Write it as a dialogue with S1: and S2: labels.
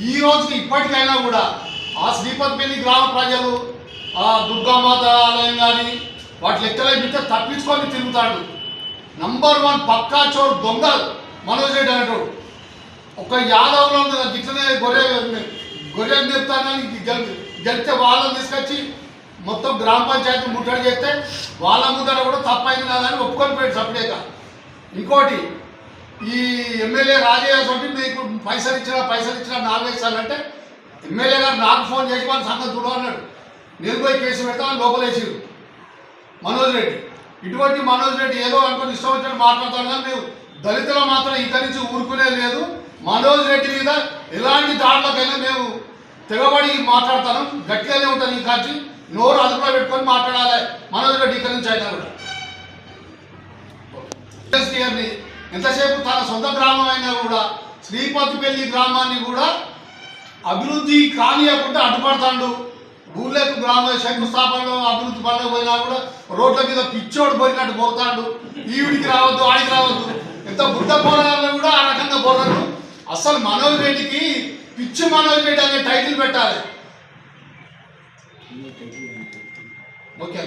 S1: ఈ రోజుకి ఇప్పటికైనా కూడా ఆ శ్రీపద్మిని గ్రామ ప్రజలు ఆ దుర్గామాత ఆలయం కానీ వాటి లెక్కలే బిడ్డ తప్పించుకొని తిరుగుతాడు. నంబర్ వన్ పక్కా చోరు దొంగ మనోజ్ రెడ్డి అనేటోడు. ఒక యాదవ్లో గిట్లనే గొర్రె గొర్రె చెప్తానని గెలిస్తే వాళ్ళని తీసుకొచ్చి మొత్తం గ్రామ పంచాయతీ ముట్టడి చేస్తే వాళ్ళ ముద్దడ కూడా తప్పైంది కాదని ఒప్పుకొని పోయాడు సపరేట్గా. ఇంకోటి ఈ ఎమ్మెల్యే రాజయ్య తోటి మీకు పైసలు ఇచ్చిన పైసలు ఇచ్చిన నాలుగు సార్లు అంటే ఎమ్మెల్యే గారు నాకు ఫోన్ చేసి వాళ్ళ సంగతి చూడు అన్నాడు. నేను పోయి కేసు పెడతామని లోపలేసారు మనోజ్ రెడ్డి. ఇటువంటి మనోజ్ రెడ్డి ఏదో అనుకుని ఇష్టం వచ్చినట్టు మాట్లాడతాడు కానీ మేము దళితుల మాత్రం ఇక్కడి నుంచి ఊరుకునే లేదు. మనోజ్ రెడ్డి మీద ఎలాంటి దాడులకైనా మేము తెగబడి మాట్లాడతాను. గట్టిగానే ఉంటుంది ఈ కాచి నోరు అదుపులో పెట్టుకొని మాట్లాడాలి. మనోజ్ రెడ్డి ఇక్కడి నుంచి అయినా కూడా. ఎంతసేపు తన సొంత గ్రామం అయినా కూడా శ్రీపతిపల్లి గ్రామాన్ని కూడా అభివృద్ధి కానియకుండా అడ్డుపడతాడు. ఊళ్ళకు గ్రామ శంకుస్థాపనలో అభివృద్ధి పడకపోయినా పోయినా కూడా రోడ్ల మీద పిచ్చోడు పోయినట్టు పోతాడు. ఈవిడికి రావద్దు ఆడికి రావద్దు. ఎంత బుద్ధ పోరాటాలు కూడా ఆ రకంగా పోరాడు. అసలు మనోజ్ రెడ్డికి పిచ్చి మనోజ్ రెడ్డి అనే టైటిల్ పెట్టాలి. ఓకే